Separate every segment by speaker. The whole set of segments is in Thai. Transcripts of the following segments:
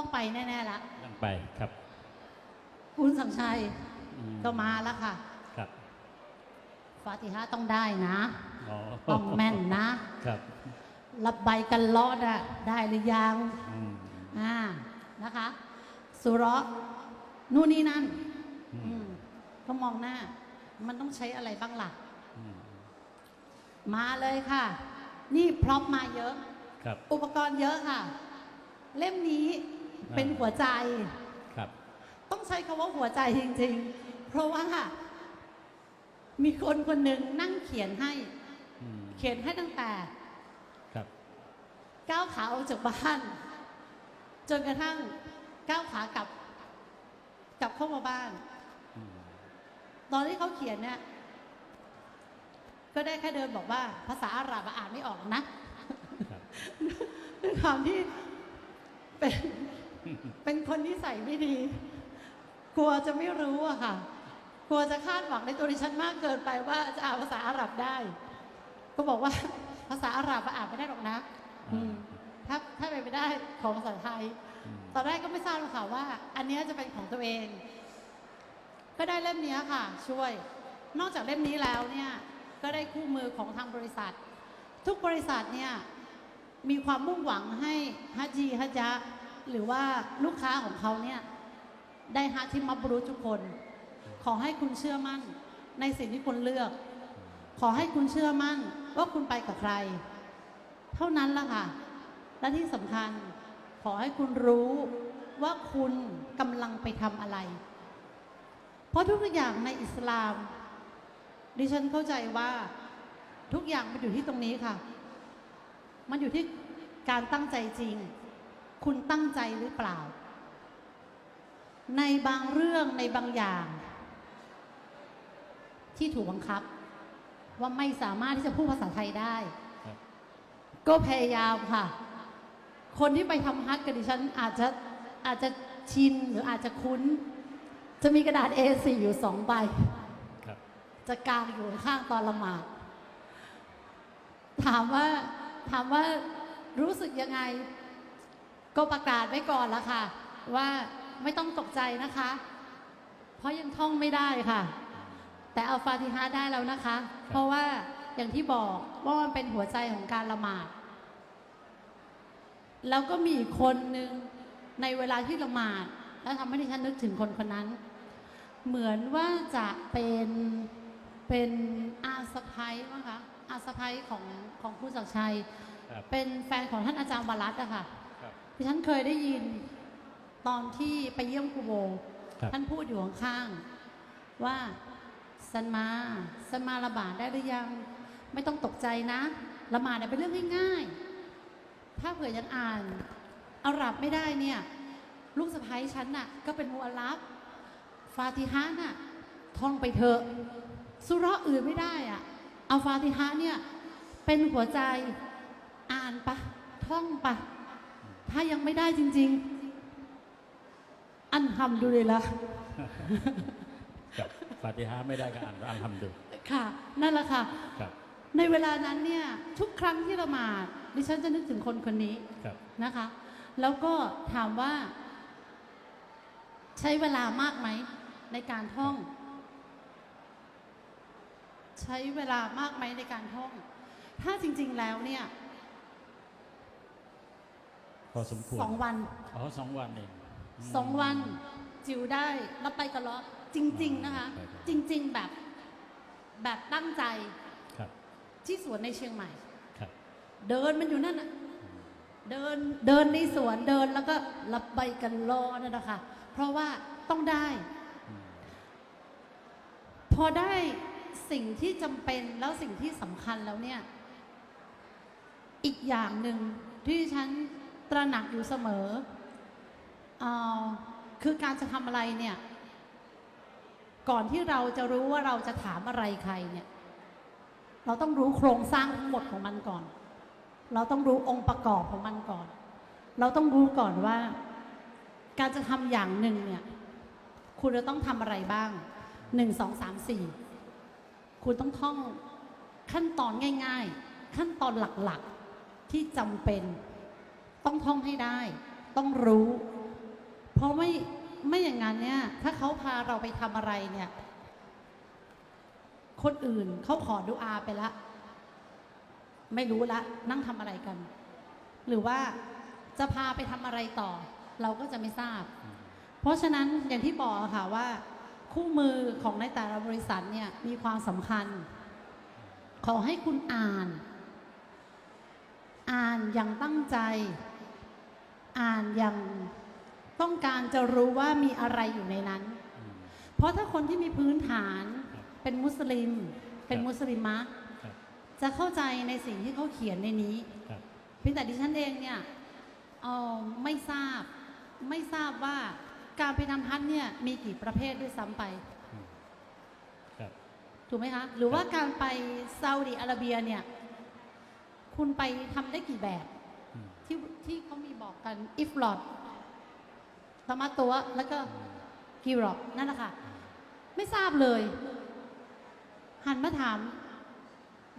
Speaker 1: ต้องไปแน่ๆละ
Speaker 2: ต้องไปครับ
Speaker 1: คุณสังชัย
Speaker 2: อืม
Speaker 1: ก็มาแล้วค่ะ
Speaker 2: ครับ
Speaker 1: ฟาติฮะต้องได้นะ
Speaker 2: อ๋อ
Speaker 1: ต้องแม่นนะ
Speaker 2: ครับ
Speaker 1: รับใบกันรอดอะได้หรือยัง
Speaker 2: อืม
Speaker 1: อ่านะคะ สุเราะห์นู่นนี่นั่น
Speaker 2: อืม
Speaker 1: อืมก็มองหน้า มันต้องใช้อะไรบ้างล่ะ
Speaker 2: อืม
Speaker 1: มาเลยค่ะ นี่พร้อมมาเยอะ
Speaker 2: ครับ
Speaker 1: อุปกรณ์เยอะค่ะ เล่มนี้ เป็นหัวใจ
Speaker 2: ครับ
Speaker 1: ต้องใช้คำว่าหัวใจจริง ๆ เพราะว่ามีคนคนหนึ่งนั่งเขียนให้
Speaker 2: อืม
Speaker 1: เขียนให้ตั้งแต่
Speaker 2: ครับ
Speaker 1: ก้าวขาออกจากบ้าน จนกระทั่งก้าวขากลับ กลับเข้ามาบ้าน
Speaker 2: อืม
Speaker 1: ตอนที่เขาเขียนเนี่ยก็ได้แค่เดินบอกว่า ภาษาอาหรับอะอ่านไม่ออกหรอกนะ
Speaker 2: ครับ
Speaker 1: ด้วยความที่เป็น เป็นคนที่ใส่ไม่ดี กลัวจะไม่รู้อะค่ะ กลัวจะคาดหวังในตัวดิฉันมากเกินไปว่าจะอ่านภาษาอาหรับได้ ก็บอกว่าภาษาอาหรับอะอ่านไม่ได้หรอกนะอืมถ้าถ้าเป็นไปได้ขอภาษาไทย
Speaker 2: อืม
Speaker 1: ตอนแรกก็ไม่ทราบหรอกค่ะว่า อันเนี้ยจะเป็นของตัวเอง ก็ได้เล่มเนี้ยค่ะ ช่วย นอกจากเล่มนี้แล้วเนี่ยก็ได้คู่มือของทางบริษัท ทุกบริษัทเนี่ยมีความมุ่งหวังให้ฮัจจีฮัจยะ หรือว่าลูกค้าของเขาเนี่ยได้ฮัจที่มับบรุษทุกคน ขอให้คุณเชื่อมั่นในสิ่งที่คุณเลือก ขอให้คุณเชื่อมั่นว่าคุณไปกับใคร เท่านั้นละค่ะ และที่สำคัญ ขอให้คุณรู้ว่าคุณกำลังไปทำอะไร เพราะทุกอย่างในอิสลาม ดิฉันเข้าใจว่าทุกอย่างมันอยู่ที่ตรงนี้ค่ะ มันอยู่ที่การตั้งใจจริง คุณตั้งใจหรือเปล่า ในบางเรื่องในบางอย่าง ที่ถูกบังคับ ว่าไม่สามารถที่จะพูดภาษาไทยได้ ก็พยายามค่ะ คนที่ไปทำฮัทกับดิฉันอาจจะอาจจะชินหรืออาจจะคุ้น จะมีกระดาษ A4 อยู่สองใบจะกางอยู่ข้างตอนละหมาดถามว่าถามว่ารู้สึกยังไง ก็ประกาศไว้ก่อนละค่ะ ว่าไม่ต้องตกใจนะคะ เพราะยังท่องไม่ได้ค่ะ แต่เอาฟาติฮะห์ได้แล้วนะคะ เพราะว่าอย่างที่บอกว่ามันเป็นหัวใจของการละหมาด แล้วก็มีอีกคนหนึ่งในเวลาที่ละหมาด แล้วทำให้ดิฉันนึกถึงคนคนนั้น เหมือนว่าจะเป็นเป็นอาสะพ้ายมั้งคะอาสะพ้ายของของคุณศักดิ์ชัย
Speaker 2: ครับ
Speaker 1: เป็นแฟนของท่านอาจารย์วรัตน์อะค่ะ
Speaker 2: ครับ
Speaker 1: ดิฉันเคยได้ยินตอนที่ไปเยี่ยมครูโบ
Speaker 2: ครับ
Speaker 1: ท่านพูดอยู่ข้างๆว่าสันมาสันมาละบาดได้หรือยัง ไม่ต้องตกใจนะละหมาดเนี่ยเป็นเรื่องง่ายๆ ถ้าเผื่อยังอ่านอาหรับไม่ได้เนี่ย ลูกสะพ้ายฉันน่ะ ก็เป็นมูอัลลัฟฟาติฮะน่ะท่องไปเถอะสุเราะห์อื่นไม่ได้อะเอาฟาติฮะเนี่ย เป็นหัวใจอ่านปะท่องปะ ถ้ายังไม่ได้จริง ๆ อันทำดูเลยละ
Speaker 2: ครับฟาติฮะห์ไม่ได้ก็อ่านอัลฮัมดุลิล
Speaker 1: ค่ะ นั่นแหละค่ะ
Speaker 2: ครับ
Speaker 1: ในเวลานั้นเนี่ยทุกครั้งที่ละหมาดดิฉันจะนึกถึงคนคนนี้
Speaker 2: ครับ
Speaker 1: นะคะ แล้วก็ถามว่า ใช้เวลามากไหมในการท่อง ใช้เวลามากไหมในการท่อง ถ้าจริง ๆแล้วเนี่ย
Speaker 2: พอสมควร
Speaker 1: สองวัน
Speaker 2: อ๋อสองวันเอง
Speaker 1: สองวันจิวได้แล้วไปกันล้อจริง ๆนะคะ
Speaker 2: ไปกัน
Speaker 1: จริง ๆแบบแบบตั้งใจ
Speaker 2: ครับ
Speaker 1: ที่สวนในเชียงใหม่
Speaker 2: ครับ
Speaker 1: เดินมันอยู่นั่นน่ะเดินเดินในสวนเดินแล้วก็รับใบกันล้อนั่นนะคะเพราะว่าต้องได้
Speaker 2: อืม
Speaker 1: พอได้สิ่งที่จำเป็นแล้วสิ่งที่สำคัญแล้วเนี่ย อีกอย่างหนึ่งที่ฉัน ตระหนักอยู่เสมออคือการจะทำอะไรเนี่ย ก่อนที่เราจะรู้ว่าเราจะถามอะไรใครเนี่ย เราต้องรู้โครงสร้างทั้งหมดของมันก่อน เราต้องรู้องค์ประกอบของมันก่อน เราต้องรู้ก่อนว่า การจะทำอย่างหนึ่งเนี่ย คุณจะต้องทำอะไรบ้างหนึ่งสองสามสี่คุณต้องท่องขั้นตอนง่าย ๆ ขั้นตอนหลักๆที่จำเป็น ต้องท่องให้ได้ ต้องรู้ เพราะไม่ไม่อย่างนั้นเนี่ย ถ้าเขาพาเราไปทำอะไรเนี่ย คนอื่นเขาขอดูอาไปละ ไม่รู้ละ นั่งทำอะไรกัน หรือว่าจะพาไปทำอะไรต่อ เราก็จะไม่ทราบ เพราะฉะนั้นอย่างที่บอกค่ะว่า คู่มือของในแต่ละบริษัทเนี่ยมีความสำคัญ ขอให้คุณอ่าน อ่านอย่างตั้งใจ อ่านอย่างต้องการจะรู้ว่ามีอะไรอยู่ในนั้น
Speaker 2: อืม
Speaker 1: เพราะถ้าคนที่มีพื้นฐาน
Speaker 2: ครับ
Speaker 1: เป็นมุสลิม เป็น
Speaker 2: ครับ
Speaker 1: มุสลิมะ
Speaker 2: ครับ
Speaker 1: จะเข้าใจในสิ่งที่เขาเขียนในนี้
Speaker 2: ครับ
Speaker 1: เพียงแต่ดิฉันเองเนี่ยเอ่อไม่ทราบไม่ทราบว่าการไปทำฮัทเนี่ยมีกี่ประเภทด้วยซ้ำไป
Speaker 2: อืมครับ
Speaker 1: ถูกไหมคะหรือว่าการไปซาอุดิอาระเบียเนี่ย คุณไปทำได้กี่แบบ
Speaker 2: อืม
Speaker 1: ที่ที่เขามีบอกกันอิฟลอดตมาตัวแล้วก็กิรอบนั่นแหละค่ะ ไม่ทราบเลย หันมาถาม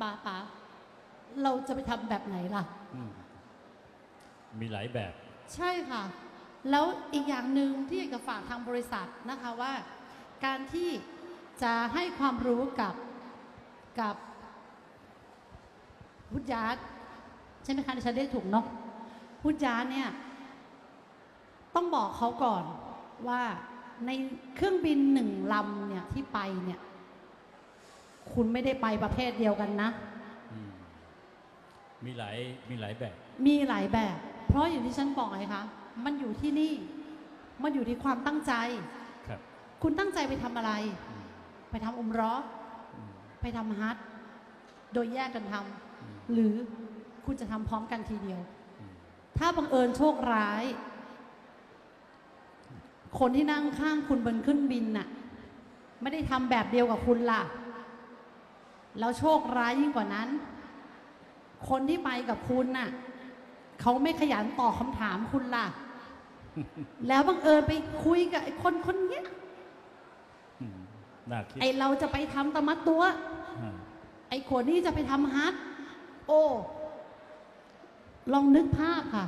Speaker 1: บาป๋าเราจะไปทำแบบไหนล่ะ
Speaker 2: อืมมีหลายแบบ
Speaker 1: ใช่ค่ะ แล้วอีกอย่างหนึ่งที่อยากจะฝากทางบริษัทนะคะว่า การที่จะให้ความรู้กับกับพุทธยาตใช่ไหมคะดิฉันได้ถูกเนาะ พุทธยาตเนี่ย ต้องบอกเขาก่อนว่าในเครื่องบินหนึ่งลำเนี่ยที่ไปเนี่ย คุณไม่ได้ไปประเภทเดียวกันนะ
Speaker 2: อืมมีหลายมีหลายแบบ
Speaker 1: มีหลายแบบ เพราะอย่างที่ฉันบอกไงคะมันอยู่ที่นี่ มันอยู่ที่ความตั้งใจ
Speaker 2: ครับ
Speaker 1: คุณตั้งใจไปทำอะไร
Speaker 2: อืม
Speaker 1: ไปทำอุมเร้อ
Speaker 2: อืม
Speaker 1: ไปทำฮัทโดยแยกกันทำ
Speaker 2: อืม
Speaker 1: หรือคุณจะทำพร้อมกันทีเดียว
Speaker 2: อืม
Speaker 1: ถ้าบังเอิญโชคร้าย คนที่นั่งข้างคุณบนเครื่องบินน่ะ ไม่ได้ทำแบบเดียวกับคุณล่ะ แล้วโชคร้ายยิ่งกว่านั้น คนที่ไปกับคุณน่ะเขาไม่ขยันตอบคำถามคุณล่ะ แล้วบังเอิญไปคุยกับไอ้คนคนเนี้ย
Speaker 2: อืมน่าคิด
Speaker 1: ไอเราจะไปทำตะมัดตัว
Speaker 2: อ่า
Speaker 1: ไอ้ขวดนี้จะไปทำฮัทโอ้ ลองนึกภาพค่ะ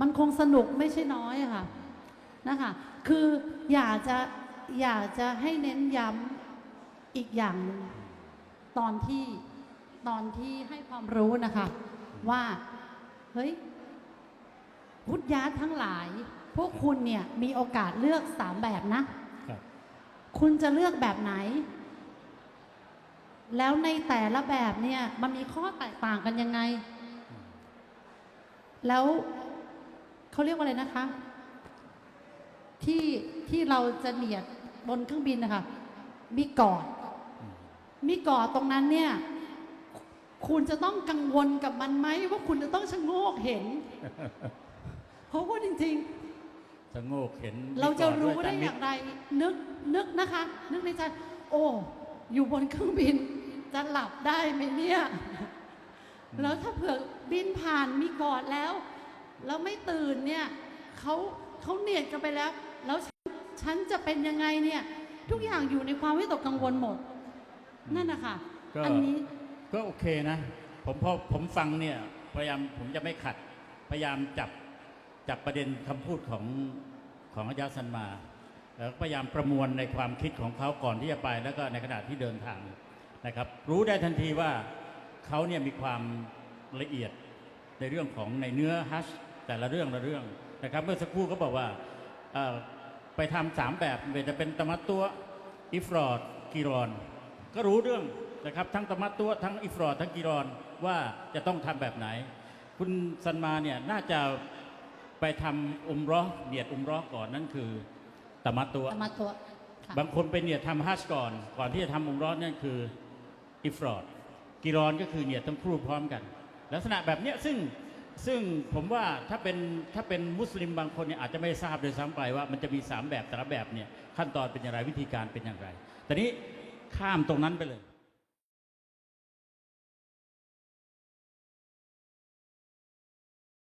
Speaker 1: มันคงสนุกไม่ใช่น้อยอะค่ะนะคะคืออยากจะอยากจะให้เน้นย้ำอีกอย่างหนึ่งตอนที่ตอนที่ให้ความรู้นะคะ ว่า เฮ้ยพุทธยาทั้งหลาย พวกคุณเนี่ยมีโอกาสเลือกสามแบบนะ
Speaker 2: ครับ
Speaker 1: คุณจะเลือกแบบไหน แล้วในแต่ละแบบเนี่ยมันมีข้อแตกต่างกันยังไง
Speaker 2: อืม
Speaker 1: แล้วเขาเรียกว่าอะไรนะคะ ที่ที่เราจะเหนียดบนเครื่องบินนะคะมีกอด
Speaker 2: อืม
Speaker 1: มีกอดตรงนั้นเนี่ย คุณจะต้องกังวลกับมันไหมว่าคุณจะต้องชะโงกเห็นเพราะว่าจริงๆ
Speaker 2: สงบเห็น
Speaker 1: เราจะ
Speaker 2: มี
Speaker 1: รู้
Speaker 2: ก่อน
Speaker 1: ได้
Speaker 2: วย
Speaker 1: อย่างไร นึกนึกนะคะ นึกในใจโอ้ อยู่บนเครื่องบิน จะหลับได้ไหมเนี่ย แล้วถ้าเผื่อบินผ่านมีกอดแล้ว แล้วไม่ตื่นเนี่ยเขาเขาเนียดกันไปแล้ว แล้วฉันฉันจะเป็นยังไงเนี่ย ทุกอย่างอยู่ในความวิตกกังวลหมด นั่นนะคะ
Speaker 2: ก็
Speaker 1: อันนี้
Speaker 2: ก็โอเคนะ ผมพอผมฟังเนี่ยพยายามผมจะไม่ขัด พยายามจับจับประเด็นคำพูดของของอาจารย์สันมา แล้วพยายามประมวลในความคิดของเขาก่อนที่จะไป แล้วก็ในขณะที่เดินทางนะครับ รู้ได้ทันทีว่า เขาเนี่ยมีความละเอียดในเรื่องของในเนื้อฮัชแต่ละเรื่องละเรื่องนะครับ เมื่อสักครู่เขาบอกว่าเอ่อไปทำสามแบบไม่ว่าจะเป็นตะมัดตัวอิฟรอดกีรอน ก็รู้เรื่องนะครับทั้งตะมัดตัวทั้งอิฟรอดทั้งกีรอนว่าจะต้องทำแบบไหน คุณสันมาเนี่ยน่าจะไปทำอุมเรอเนียดอุมเรอก่อนนั่นคือตะมัดตัว
Speaker 1: ตามมาตัวค่ะ
Speaker 2: บางคนไปเนียดทำฮัจญ์ก่อน ก่อนที่จะทำอุมเรอนั่นคืออิฟรอด กิรอนก็คือเนี่ยดทั้งคู่พร้อมกัน ลักษณะแบบเนี้ยซึ่งซึ่งผมว่าถ้าเป็นถ้าเป็นมุสลิมบางคนเนี่ยอาจจะไม่ทราบโดยซ้ำไปว่ามันจะมีสามแบบแต่ละแบบเนี่ยขั้นตอนเป็นอย่างไรวิธีการเป็นอย่างไรแต่นี้ข้ามตรงนั้นไปเลย